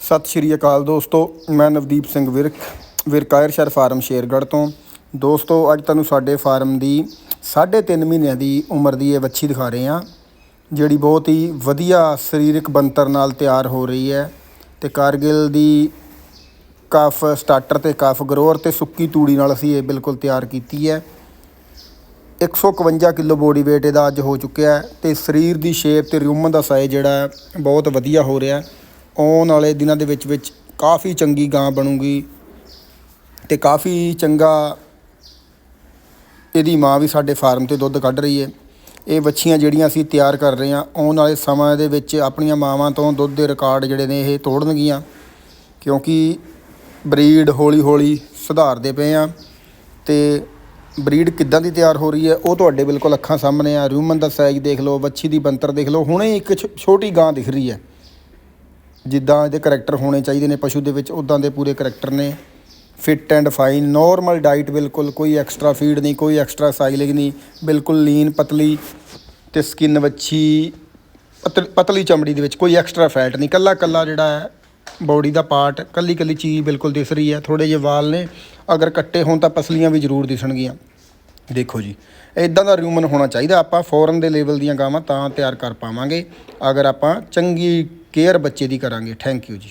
ਸਤਿ ਸ਼੍ਰੀ ਅਕਾਲ ਦੋਸਤੋ, ਮੈਂ ਨਵਦੀਪ ਸਿੰਘ ਵਿਰਕ, ਵਿਰਕਾਇਰ ਸ਼ਰ ਫਾਰਮ ਸ਼ੇਰਗੜ੍ਹ ਤੋਂ। ਦੋਸਤੋ, ਅੱਜ ਤੁਹਾਨੂੰ ਸਾਡੇ ਫਾਰਮ ਦੀ 3.5 ਮਹੀਨਿਆਂ ਦੀ ਉਮਰ ਦੀ ਇਹ ਵੱਛੀ ਦਿਖਾ ਰਹੇ ਹਾਂ, ਜਿਹੜੀ ਬਹੁਤ ਹੀ ਵਧੀਆ ਸਰੀਰਕ ਬਣਤਰ ਨਾਲ ਤਿਆਰ ਹੋ ਰਹੀ ਹੈ ਤੇ ਕਾਰਗਿਲ ਦੀ ਕਫ ਸਟਾਰਟਰ ਤੇ ਕਫ ਗਰੋਅਰ ਤੇ ਸੁੱਕੀ ਤੂੜੀ ਨਾਲ ਅਸੀਂ ਇਹ ਬਿਲਕੁਲ ਤਿਆਰ ਕੀਤੀ ਹੈ। 151 ਕਿਲੋ ਬੋਡੀ weight ਇਹਦਾ ਅੱਜ ਹੋ ਚੁੱਕਿਆ ਹੈ ਤੇ ਸਰੀਰ ਦੀ ਸ਼ੇਪ ਤੇ ਰਿਊਮਨ ਦਾ ਸਾਈਜ਼ ਜਿਹੜਾ ਬਹੁਤ ਵਧੀਆ ਹੋ ਰਿਹਾ ਹੈ। ਆਉਣ ਵਾਲੇ ਦਿਨਾਂ ਦੇ ਵਿੱਚ ਵਿੱਚ ਕਾਫੀ ਚੰਗੀ ਗਾਂ ਬਣੂਗੀ ਤੇ ਕਾਫੀ ਚੰਗਾ ਇਹਦੀ ਮਾਂ ਵੀ ਸਾਡੇ ਫਾਰਮ ਤੇ ਦੁੱਧ ਕੱਢ ਰਹੀ ਹੈ। ਇਹ ਵੱਛੀਆਂ ਜਿਹੜੀਆਂ ਅਸੀਂ ਤਿਆਰ ਕਰ ਰਹੇ ਹਾਂ, ਆਉਣ ਵਾਲੇ ਸਮਾਂ ਦੇ ਵਿੱਚ ਆਪਣੀਆਂ ਮਾਵਾਂ ਤੋਂ ਦੁੱਧ ਦੇ ਰਿਕਾਰਡ ਜਿਹੜੇ ਨੇ ਇਹ ਤੋੜਨਗੀਆਂ ਕਿਉਂਕਿ ਬਰੀਡ ਹੌਲੀ ਹੌਲੀ ਸੁਧਾਰਦੇ ਪਏ ਆ ਤੇ ਬਰੀਡ ਕਿੱਦਾਂ ਦੀ ਤਿਆਰ ਹੋ ਰਹੀ ਹੈ, ਉਹ ਤੁਹਾਡੇ ਬਿਲਕੁਲ ਅੱਖਾਂ ਸਾਹਮਣੇ ਆ। ਰਿਊਮਨ ਦਾ ਸਾਈਜ਼ ਦੇਖ ਲਓ, ਵੱਛੀ ਦੀ ਬੰਤਰ ਦੇਖ ਲਓ, ਹੁਣੇ ਇੱਕ ਛ- ਛੋਟੀ ਗਾਂ ਦਿਖ ਰਹੀ ਹੈ। ਜਿੱਦਾਂ ਇਹਦੇ ਕਰੈਕਟਰ ਹੋਣੇ ਚਾਹੀਦੇ ਨੇ ਪਸ਼ੂ ਦੇ ਵਿੱਚ ਉਦਾਂ ਦੇ ਪੂਰੇ ਕਰੈਕਟਰ ਨੇ। Fit and fine normal diet ਬਿਲਕੁਲ, ਕੋਈ ਐਕਸਟਰਾ ਫੀਡ ਨਹੀਂ, ਕੋਈ ਐਕਸਟਰਾ ਸਾਈਲਿੰਗ ਨਹੀਂ, ਬਿਲਕੁਲ ਲੀਨ ਪਤਲੀ ਤੇ ਸਕਿਨ ਵੱਛੀ ਪਤਲ- ਪਤਲੀ ਚਮੜੀ ਦੇ ਵਿੱਚ ਕੋਈ ਐਕਸਟਰਾ ਫੈਟ ਨਹੀਂ। ਕੱਲਾ ਕੱਲਾ ਜਿਹੜਾ ਹੈ ਬੋਡੀ ਦਾ ਪਾਰਟ ਕੱਲੀ ਕੱਲੀ ਚੀਜ਼ ਬਿਲਕੁਲ ਦਿਸ ਰਹੀ ਹੈ। ਥੋੜੇ ਜਿਹੇ ਵਾਲ ਨੇ, ਅਗਰ ਕੱਟੇ ਹੋਣ ਤਾਂ ਪਸਲੀਆਂ ਵੀ ਜ਼ਰੂਰ ਦਿਸਣਗੀਆਂ। ਦੇਖੋ ਜੀ ਇਦਾਂ ਦਾ ਰੂਮਨ ਹੋਣਾ ਚਾਹੀਦਾ, ਆਪਾਂ ਫੋਰਨ ਦੇ ਲੈਵਲ ਦੀਆਂ ਗਾਵਾਂ ਤਾਂ ਤਿਆਰ ਕਰ ਪਾਵਾਂਗੇ। ਅਗਰ ਆਪਾਂ ਚੰਗੀ ਕੇਅਰ ਬੱਚੇ ਦੀ ਕਰਾਂਗੇ ਥੈਂਕ ਯੂ ਜੀ।